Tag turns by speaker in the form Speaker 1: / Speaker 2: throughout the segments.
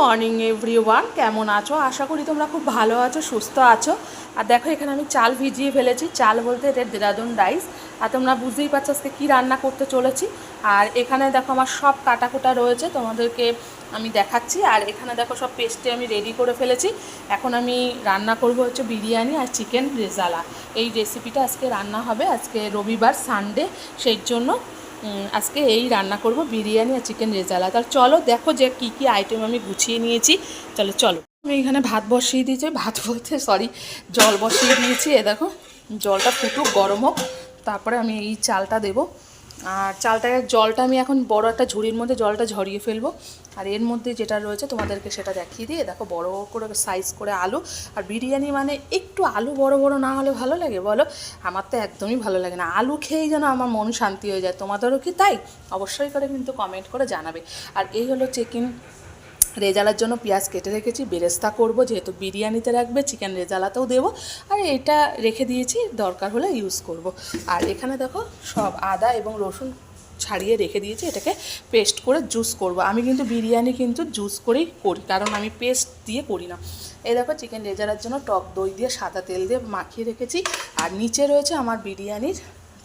Speaker 1: Morning every one কেমন আছো? আশা করি তোমরা খুব ভালো আছো, সুস্থ আছো। আর দেখো, এখানে আমি চাল ভিজিয়ে ফেলেছি। চাল বলতে এটা দেরাদুন রাইস। আর তোমরা বুঝতেই পারছ আজকে কী রান্না করতে চলেছি। আর এখানে দেখো, আমার সব কাটাকুটা রয়েছে। তোমাদেরকে আমি দেখাচ্ছি। আর এখানে দেখো, সব পেস্টে আমি রেডি করে ফেলেছি। এখন আমি রান্না করব হচ্ছে বিরিয়ানি আর চিকেন রেজালা। এই রেসিপিটা আজকে রান্না হবে। আজকে রবিবার সানডে সেই জন্য আজকে এই রান্না করব, বিরিয়ানি আর চিকেন রেজালা। তার চলো দেখো যে কি কি আইটেম আমি গুছিয়ে নিয়েছি। চলো চলো। আমি এখানে ভাত বসিয়ে দিয়েছি, ভাত বলতে সরি জল বসিয়ে দিয়েছি। এ দেখো, জলটা ফুটুক, গরম হোক, তারপরে আমি এই চালটা দেবো। আর চালটাকে জলটা আমি এখন বড় একটা ঝুড়ির মধ্যে জলটা ঝরিয়ে ফেলব। আর এর মধ্যে যেটা রয়েছে তোমাদেরকে সেটা দেখিয়ে দিয়ে, দেখো বড় করে সাইজ করে আলু। আর বিরিয়ানি মানে একটু আলু বড় বড় না হলে ভালো লাগে বলো? আমার তো একদমই ভালো লাগে না। আলু খেয়েই যেন আমার মন শান্তি হয়ে যায়। তোমাদেরও কি তাই? অবশ্যই করে কিন্তু কমেন্ট করে জানাবে। আর এই হলো চিকেন রেজালার জন্য পেঁয়াজ কেটে রেখেছি, বেরেস্তা করব, যেহেতু বিরিয়ানিতে রাখবে চিকেন রেজালাতেও দেবো। আর এটা রেখে দিয়েছি, দরকার হলে ইউজ করব। আর এখানে দেখো সব আদা এবং রসুন ছাড়িয়ে রেখে দিয়েছি, এটাকে পেস্ট করে জুস করব। আমি কিন্তু বিরিয়ানি কিন্তু জুস করেই করি, কারণ আমি পেস্ট দিয়ে করি না। এই দেখো চিকেন রেজালার জন্য টক দই দিয়ে সাদা তেল দিয়ে মাখিয়ে রেখেছি। আর নিচে রয়েছে আমার বিরিয়ানির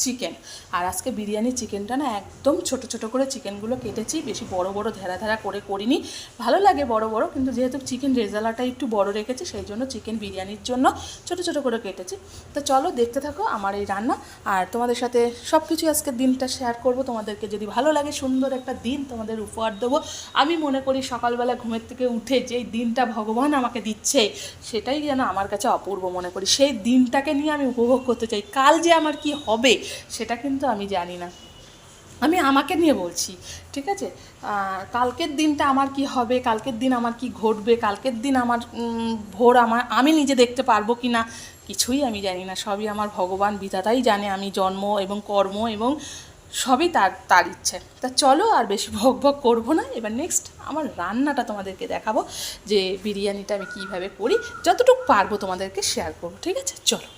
Speaker 1: চিকেন আর আজকে বিরিয়ানির চিকেনটা না একদম ছোট ছোট করে চিকেনগুলো কেটেছি, বেশি বড় বড় ধেরা ধেরা করে করিনি। ভালো লাগে বড় বড়, কিন্তু যেহেতু চিকেন রেজালাটা একটু বড় রেখেছি, সেই জন্য চিকেন বিরিয়ানির জন্য ছোট ছোট করে কেটেছি। তো চলো দেখতে থাকো আমার এই রান্না, আর তোমাদের সাথে সব কিছু আজকে দিনটা শেয়ার করব। তোমাদেরকে যদি ভালো লাগে সুন্দর একটা দিন তোমাদের উপহার দেবো। আমি মনে করি সকালবেলা ঘুমের থেকে উঠে যেই দিনটা ভগবান আমাকে দিচ্ছে, সেটাই যেন আমার কাছে অপূর্ব মনে করি। সেই দিনটাকে নিয়ে আমি উপভোগ করতে চাই। কাল যে আমার কি হবে সেটা কিন্তু আমি জানি না। আমি আমাকে নিয়ে বলছি, ঠিক আছে? কালকের দিনটা আমার কি হবে, কালকের দিন আমার কি ঘটবে, কালকের দিন আমার ভোর আমার, আমি নিজে দেখতে পারব কি না, কিছুই আমি জানি না। সবই আমার ভগবান, বিধাতাই জানে আমি জন্ম এবং কর্ম এবং সবই তার তার ইচ্ছে। তা চলো আর বেশি ভোগ ভোগ করব না। এবার নেক্সট আমার রান্নাটা তোমাদেরকে দেখাবো যে বিরিয়ানিটা আমি কীভাবে করি, যতটুকু পারব তোমাদেরকে শেয়ার করব, ঠিক আছে? চলো।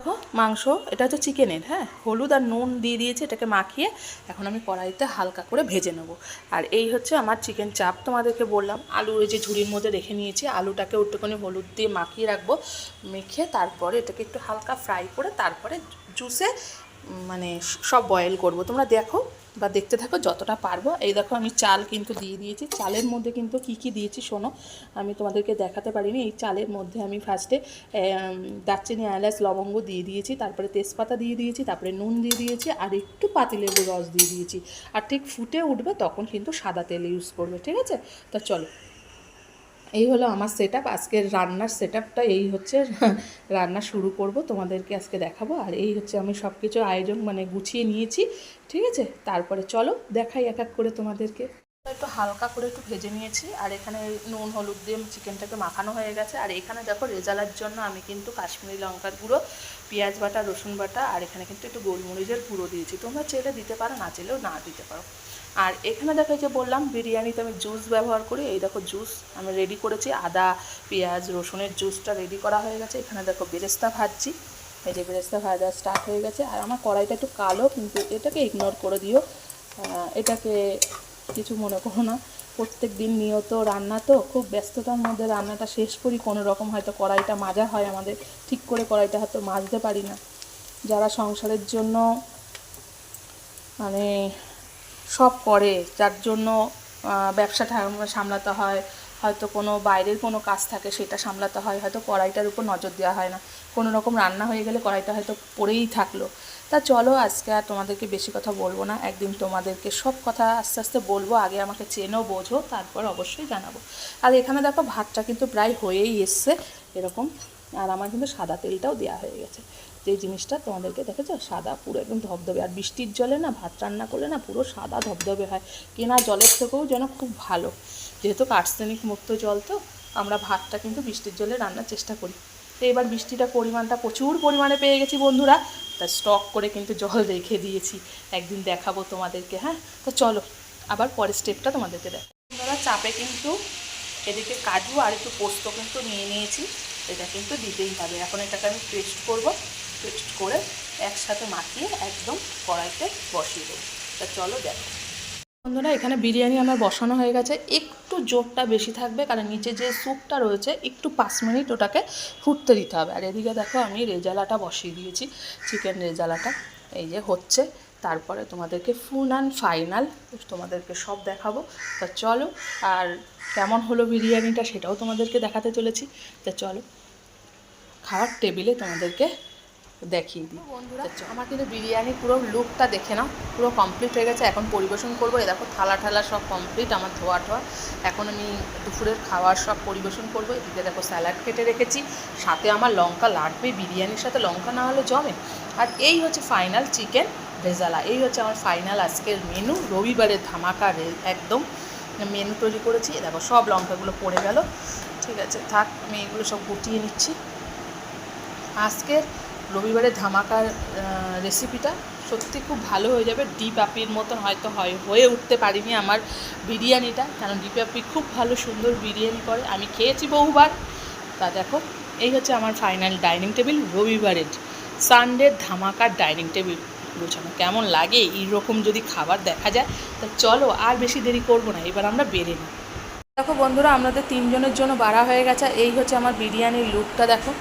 Speaker 1: দেখো, মাংস, এটা হচ্ছে চিকেনের হ্যাঁ? হলুদ আর নুন দিয়ে দিয়েছি, এটাকে মাখিয়ে এখন আমি কড়াইতে হালকা করে ভেজে নেব। আর এই হচ্ছে আমার চিকেন চাপ তোমাদেরকে বললাম। আলু ওই যে ঝুড়ির মধ্যে রেখে নিয়েছি, আলুটাকে একটুখানি হলুদ দিয়ে মাখিয়ে রাখব, মেখে তারপরে এটাকে একটু হালকা ফ্রাই করে তারপরে জুসে মানে সব বয়েল করব। তোমরা দেখো বা দেখতে থাকো, যতটা পারব। এই দেখো, আমি চাল কিন্তু দিয়ে দিয়েছি। চালের মধ্যে কিন্তু কি কি দিয়েছি শোনো, আমি তোমাদেরকে দেখাতে পারিনি। এই চালের মধ্যে আমি ফার্স্টে দারচিনি, এলাচ, লবঙ্গ দিয়ে দিয়েছি, তারপরে তেজপাতা দিয়ে দিয়েছি, তারপরে নুন দিয়ে দিয়েছি, আর একটু পাতিলেবু রস দিয়ে দিয়েছি। আর ঠিক ফুটে উঠবে তখন কিন্তু সাদা তেল ইউজ করবে, ঠিক আছে? তা চলো এই হলো আমার সেট আপ আজকের রান্নার সেট আপটা এই হচ্ছে রান্না শুরু করব, তোমাদেরকে আজকে দেখাবো, আর এই হচ্ছে আমি সব কিছু আয়োজন মানে গুছিয়ে নিয়েছি, ঠিক আছে? তারপরে চলো, দেখাই এক এক করে তোমাদেরকে। একটু হালকা করে একটু ভেজে নিয়েছি, আর এখানে নুন, হলুদ দিয়ে চিকেনটাকে মাখানো হয়ে গেছে, আর এখানে দেখো রেজালার জন্য আমি কিন্তু কাশ্মীরি লঙ্কার গুঁড়ো, পেঁয়াজ বাটা, রসুন বাটা, আর এখানে কিন্তু একটু গোলমরিচের গুঁড়ো দিয়েছি, তোমরা চেলে দিতে পারো, না চেলেও না দিতে পারো। আর এখানে দেখো যে বললাম, বিরিয়ানিতে আমি জুস ব্যবহার করি। এই দেখো জুস আমি রেডি করেছি। আদা, পেঁয়াজ, রসুনের জুসটা রেডি করা হয়ে গেছে। এখানে দেখো বেরেস্তা ভাজছি। এই যে বেরেস্তা ভাজা স্টার্ট হয়ে গেছে। আর আমার কড়াইটা একটু কালো, কিন্তু এটাকে ইগনোর করে দিও। এটাকে কিছু মনে করো না। প্রত্যেক দিন নিয়ত রান্না তো, খুব ব্যস্ততার মধ্যে রান্নাটা শেষ করি। কোনো রকম হয়তো কড়াইটা মাজা হয় আমাদের। ঠিক করে কড়াইটা হয়তো মাজতে পারি না। যারা সংসারের জন্য মানে সব করে, যার জন্য ব্যবসা সামলাতে হয়। হয়তো কোনো বাইরের কোনো কাজ থাকে সেটা সামলাতে হয়, হয়তো কড়াইটার উপর নজর দেওয়া হয় না। কোনো রকম রান্না হয়ে গেলে কড়াইটা হয়তো পড়েই থাকল। তা চলো, আজকে আর তোমাদেরকে বেশি কথা বলব না। একদিন তোমাদেরকে সব কথা আস্তে আস্তে বলব, আগে আমাকে চেনো, বোঝো, তারপর অবশ্যই জানাব। আর এখানে দেখো, ভাতটা কিন্তু প্রায় হয়েই এসছে, এরকম। আর আমার কিন্তু সাদা তেলটাও দেওয়া হয়ে গেছে। যে জিনিসটা তোমাদেরকে দেখেছ, সাদা পুরো একদম ধবধবে। আর বৃষ্টির জলে না, ভাত রান্না করলে না পুরো সাদা ধবধবে হয়। কেনা জলের থেকেও যেন খুব ভালো। যেহেতু আর্সেনিক মুক্ত জল তো, আমরা ভাতটা কিন্তু বৃষ্টির জলে রান্নার চেষ্টা করি। তো এবার বৃষ্টিটা পরিমাণটা প্রচুর পরিমাণে পেয়ে গেছি বন্ধুরা। তা স্টক করে কিন্তু জল রেখে দিয়েছি। একদিন দেখাবো তোমাদেরকে হ্যাঁ? তো চলো, আবার পরের স্টেপটা তোমাদেরকে দেখ বন্ধুরা, চাপে কিন্তু এদিকে কাজু আর একটু পোস্ত কিন্তু নিয়ে নিয়েছি। এটা কিন্তু দিতেই হবে। এখন এটাকে আমি পেস্ট করব। পেস্ট করে একসাথে মাখিয়ে একদম কড়াইতে বসিয়ে দেবো। তা চলো দেখো। বন্ধুরা, এখানে বিরিয়ানি আমার বসানো হয়ে গেছে। একটু জোরটা বেশি থাকবে, কারণ নিচে যে স্যুপটা রয়েছে, একটু পাঁচ মিনিট ওটাকে ফুটতে দিতে হবে। আর এদিকে দেখো, আমি রেজালাটা বসিয়ে দিয়েছি, চিকেন রেজালাটা। এই যে হচ্ছে, তারপরে তোমাদেরকে ফুল অ্যান্ড ফাইনাল তোমাদেরকে সব দেখাবো। তা চলো, আর কেমন হলো বিরিয়ানিটা সেটাও তোমাদেরকে দেখাতে চলেছি। তা চলো, খাওয়ার টেবিলে তোমাদেরকে দেখিয়ে দিই। বন্ধুরা আমার কিন্তু বিরিয়ানি পুরো লুকটা দেখে নাও। পুরো কমপ্লিট হয়ে গেছে। এখন পরিবেশন করব। এ দেখো থালা ঠালা সব কমপ্লিট আমার ধোয়া ঠোয়া। এখন আমি দুপুরের খাওয়ার সব পরিবেশন করব। এদিকে দেখো স্যালাড কেটে রেখেছি। সাথে আমার লঙ্কা লাগবে বিরিয়ানির সাথে লঙ্কা না হলে জমে। আর এই হচ্ছে ফাইনাল চিকেন রেজালা এই হচ্ছে আমার ফাইনাল আজকের মেনু রবিবারের ধামাকা রে- একদম মেনু তৈরি করেছি। দেখো সব লঙ্কাগুলো পড়ে গেল। ঠিক আছে থাক আমি এগুলো সব গুটিয়ে নিচ্ছি। আজকের রবিবারের ধামাকার রেসিপিটা সত্যি খুব ভালো হয়ে যাবে। ডিপ আপির মতন হয়তো হয়, হয়ে উঠতে পারিনি আমার বিরিয়ানিটা, কারণ ডিপ আপি খুব ভালো সুন্দর বিরিয়ানি করে। আমি খেয়েছি বহুবার। তা দেখো, এই হচ্ছে আমার ফাইনাল ডাইনিং টেবিল রবিবারের সানডে ধামাকার ডাইনিং টেবিল গোছানো। কেমন লাগে? এইরকম যদি খাবার দেখা যায়, তা চলো আর বেশি দেরি করব না, এবার আমরা বেরে নিই। দেখো বন্ধুরা, আমাদের তিনজনের জন্য বাড়া হয়ে গেছে। এই হচ্ছে আমার বিরিয়ানির লুকটা দেখো।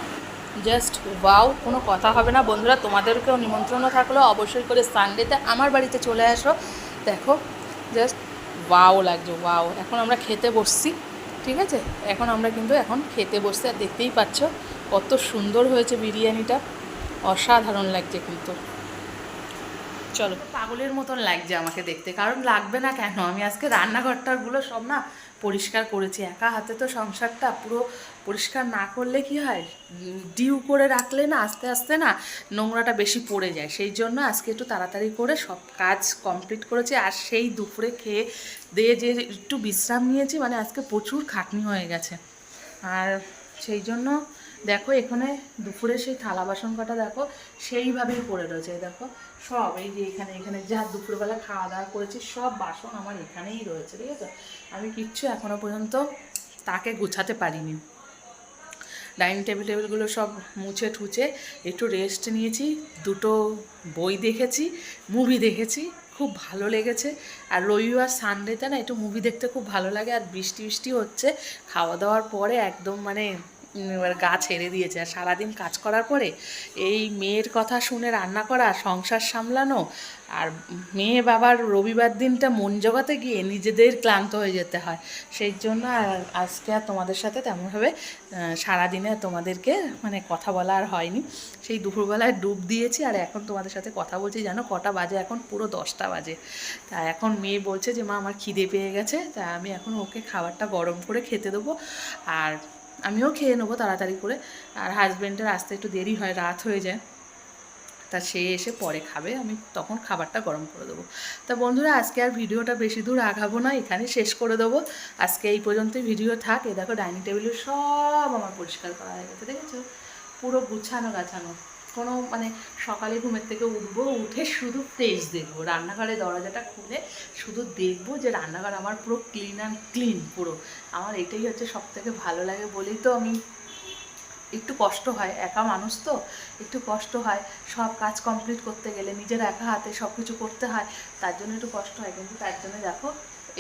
Speaker 1: জাস্ট ওয়াও কোনো কথা হবে না। বন্ধুরা, তোমাদেরকেও নিমন্ত্রণ থাকল। অবশ্যই করে সানডেতে আমার বাড়িতে চলে আসো। দেখো জাস্ট ওয়াও লাগছে ওয়াও এখন আমরা খেতে বসছি, ঠিক আছে? এখন আমরা কিন্তু এখন খেতে বসছি। আর দেখতেই পাচ্ছ, কত সুন্দর হয়েছে বিরিয়ানিটা। অসাধারণ লাগছে কিন্তু। চলো। পাগলের মতন লাগছে আমাকে দেখতে। কারণ লাগবে না কেন? আমি আজকে রান্নাঘরটারগুলো সব না পরিষ্কার করেছি। একা হাতে তো সংসারটা পুরো পরিষ্কার না করলে কি হয়? ডিউ করে রাখলে না, আস্তে আস্তে না নোংরাটা বেশি পড়ে যায়। সেই জন্য আজকে একটু তাড়াতাড়ি করে সব কাজ কমপ্লিট করেছি। আর সেই দুপুরে খেয়ে দিয়ে যে একটু বিশ্রাম নিয়েছি মানে আজকে প্রচুর খাটনি হয়ে গেছে। আর সেই জন্য দেখো এখানে দুপুরে সেই থালা বাসন কটা দেখো, সেইভাবেই পড়ে রয়েছে। দেখো সব, এই যে এখানে এখানে যা দুপুরবেলা খাওয়া দাওয়া করেছি, সব বাসন আমার এখানেই রয়েছে, ঠিক আছে? আমি কিচ্ছু এখনও পর্যন্ত তাকে গুছাতে পারিনি। ডাইনিং টেবিল টেবিলগুলো সব মুছে ঠুচে একটু রেস্ট নিয়েছি, দুটো বই দেখেছি, মুভি দেখেছি, খুব ভালো লেগেছে। আর রবিবার সানডেতে না একটু মুভি দেখতে খুব ভালো লাগে, আর বৃষ্টি বৃষ্টি হচ্ছে। খাওয়া দাওয়ার পরে একদম মানে এবার গা ছেড়ে দিয়েছে। আর সারাদিন কাজ করার পরে এই মেয়ের কথা শুনে রান্না করা, সংসার সামলানো আর মেয়ে বাবার রবিবার দিনটা মন জগাতে গিয়ে নিজেদের ক্লান্ত হয়ে যেতে হয়। সেই জন্য আর আজকে আর তোমাদের সাথে তেমনভাবে সারাদিনে তোমাদেরকে মানে কথা বলা আর হয়নি। সেই দুপুরবেলায় ডুব দিয়েছি আর এখন তোমাদের সাথে কথা বলছি। জানো কটা বাজে? এখন পুরো দশটা বাজে। তা এখন মেয়ে বলছে যে, মা, আমার খিদে পেয়ে গেছে। তা আমি এখন ওকে খাবারটা গরম করে খেতে দেবো। আর আমিও খেয়ে নেব তাড়াতাড়ি করে। আর হাজব্যান্ডের আসতে একটু দেরি হয়, রাত হয়ে যায়। তা সে এসে পরে খাবে, আমি তখন খাবারটা গরম করে দেবো। তা বন্ধুরা, আজকে আর ভিডিওটা বেশি দূর আগাবো না এখানে শেষ করে দেবো। আজকে এই পর্যন্তই ভিডিও থাক। এ দেখো ডাইনিং টেবিলে সব আমার পরিষ্কার করা হয়ে গেছে, দেখেছ? পুরো গুছানো গাছানো কোনো মানে সকালে ঘুমের থেকে উঠবো, উঠে শুধু ফ্রেশ দেখব। রান্নাঘরে দরজাটা খুলে শুধু দেখব যে রান্নাঘর আমার পুরো ক্লিন অ্যান্ড ক্লিন পুরো। আমার এটাই হচ্ছে সব থেকে ভালো লাগে বলেই তো আমি একটু কষ্ট হয়। একা মানুষ তো, একটু কষ্ট হয়। সব কাজ কমপ্লিট করতে গেলে, নিজের একা হাতে সব কিছু করতে হয়, তার জন্য একটু কষ্ট হয়। কিন্তু তার জন্য দেখো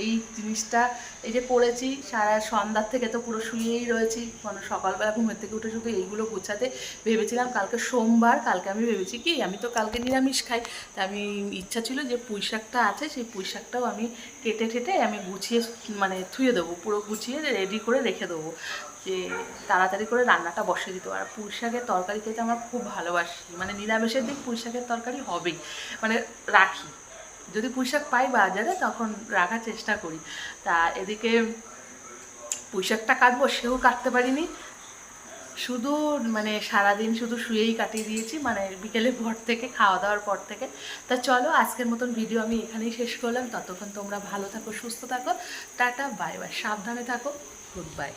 Speaker 1: এই জিনিসটা, এই যে পড়েছি, সারা সন্ধ্যার থেকে তো পুরো শুয়েই রয়েছি। মানে সকালবেলা ঘুমের থেকে উঠে শুধু এইগুলো গোছাতে ভেবেছিলাম, কালকে সোমবার, কালকে আমি ভেবেছি কি, আমি তো কালকে নিরামিষ খাই। তা আমি ইচ্ছা ছিল যে পুঁই শাকটা আছে, সেই পুঁই শাকটাও আমি কেটে ঠেটে আমি গুছিয়ে মানে থুয়ে দেবো, পুরো গুছিয়ে রেডি করে রেখে দেবো। যে তাড়াতাড়ি করে রান্নাটা বসিয়ে দিতে আর পুঁই শাকের তরকারি খেতে আমার খুব ভালোবাসি। মানে নিরামিষের দিক পুঁই শাকের তরকারি হবেই। মানে রাখি। যদি পুঁই শাক পাই বাজারে, তখন রাখার চেষ্টা করি। তা এদিকে পুঁই শাকটা কাটবো, সেও কাটতে পারিনি। শুধু মানে সারাদিন শুধু শুয়েই কাটিয়ে দিয়েছি মানে বিকেলের পর থেকে, খাওয়া দাওয়ার পর থেকে। তা চলো, আজকের মতন ভিডিও আমি এখানেই শেষ করলাম। ততক্ষণ তোমরা ভালো থাকো, সুস্থ থাকো। টাটা বাই বাই সাবধানে থাকো। Good bye